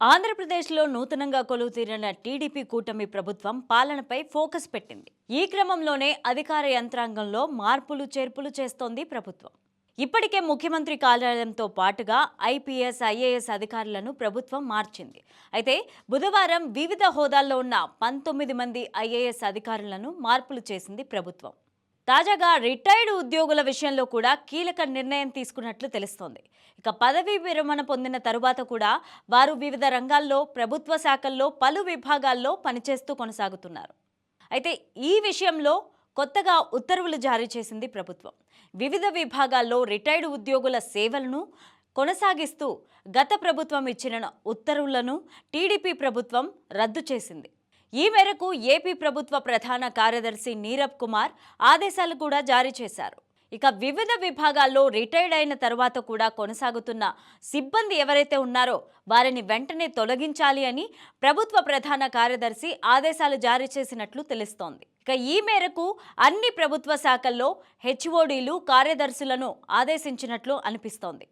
ఆంధ్రప్రదేశ్లో నూతనంగా కొలువు తీరిన టీడీపీ కూటమి ప్రభుత్వం పాలనపై ఫోకస్ పెట్టింది. ఈ క్రమంలోనే అధికార యంత్రాంగంలో మార్పులు చేర్పులు చేస్తోంది ప్రభుత్వం. ఇప్పటికే ముఖ్యమంత్రి కార్యాలయంతో పాటుగా ఐపీఎస్ ఐఏఎస్ అధికారులను ప్రభుత్వం మార్చింది. అయితే బుధవారం వివిధ హోదాల్లో ఉన్న పంతొమ్మిది మంది ఐఏఎస్ అధికారులను మార్పులు చేసింది ప్రభుత్వం. తాజాగా రిటైర్డ్ ఉద్యోగుల విషయంలో కూడా కీలక నిర్ణయం తీసుకున్నట్లు తెలుస్తోంది. ఇక పదవీ విరమణ పొందిన తరువాత కూడా వారు వివిధ రంగాల్లో ప్రభుత్వ శాఖల్లో పలు విభాగాల్లో పనిచేస్తూ కొనసాగుతున్నారు. అయితే ఈ విషయంలో కొత్తగా ఉత్తర్వులు జారీ చేసింది ప్రభుత్వం. వివిధ విభాగాల్లో రిటైర్డ్ ఉద్యోగుల సేవలను కొనసాగిస్తూ గత ప్రభుత్వం ఇచ్చిన ఉత్తర్వులను టీడీపీ ప్రభుత్వం రద్దు చేసింది. ఈ మేరకు ఏపీ ప్రభుత్వ ప్రధాన కార్యదర్శి నీరబ్ కుమార్ ఆదేశాలు కూడా జారీ చేశారు. ఇక వివిధ విభాగాల్లో రిటైర్డ్ అయిన తర్వాత కూడా కొనసాగుతున్న సిబ్బంది ఎవరైతే ఉన్నారో వారిని వెంటనే తొలగించాలి అని ప్రభుత్వ ప్రధాన కార్యదర్శి ఆదేశాలు జారీ చేసినట్లు తెలుస్తోంది. ఇక ఈ మేరకు అన్ని ప్రభుత్వ శాఖల్లో హెచ్ఓడీలు కార్యదర్శులను ఆదేశించినట్లు అనిపిస్తోంది.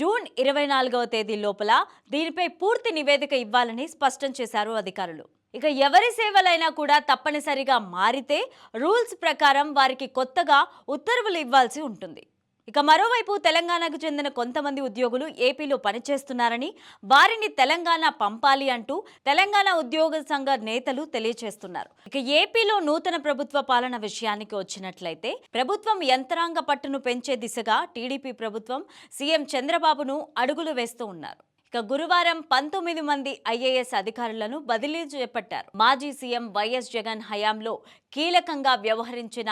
జూన్ ఇరవై నాలుగవ తేదీ లోపల దీనిపై పూర్తి నివేదిక ఇవ్వాలని స్పష్టం చేశారు అధికారులు. ఇక ఎవరి సేవలైనా కూడా తప్పనిసరిగా మారితే రూల్స్ ప్రకారం వారికి కొత్తగా ఉత్తర్వులు ఇవ్వాల్సి ఉంటుంది. ఇక మరోవైపు తెలంగాణకు చెందిన కొంతమంది ఉద్యోగులు ఏపీలో పనిచేస్తున్నారని వారిని తెలంగాణ పంపాలి అంటూ తెలంగాణ ఉద్యోగ సంఘ నేతలు తెలియజేస్తున్నారు ఇక ఏపీలో నూతన ప్రభుత్వ పాలన విషయానికి వచ్చినట్లయితే ప్రభుత్వం యంత్రాంగ పట్టును పెంచే దిశగా టీడీపీ ప్రభుత్వం సీఎం చంద్రబాబును అడుగులు వేస్తూ ఉన్నారు. ఇక గురువారం పంతొమ్మిది మంది ఐఏఎస్ అధికారులను బదిలీ చేపట్టారు. మాజీ సీఎం వైఎస్ జగన్ హయాంలో కీలకంగా వ్యవహరించిన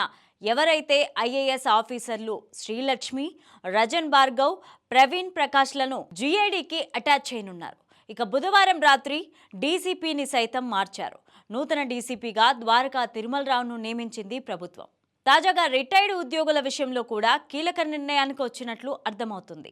ఎవరైతే ఐఏఎస్ ఆఫీసర్లు శ్రీలక్ష్మి రజన్ భార్గవ్ ప్రవీణ్ ప్రకాష్లను జీఏడీకి అటాచ్ చేయనున్నారు. ఇక బుధవారం రాత్రి డీసీపీని సైతం మార్చారు. నూతన డీసీపీగా ద్వారకా తిరుమలరావును నియమించింది ప్రభుత్వం. తాజాగా రిటైర్డ్ ఉద్యోగుల విషయంలో కూడా కీలక నిర్ణయానికి వచ్చినట్లు అర్థమవుతుంది.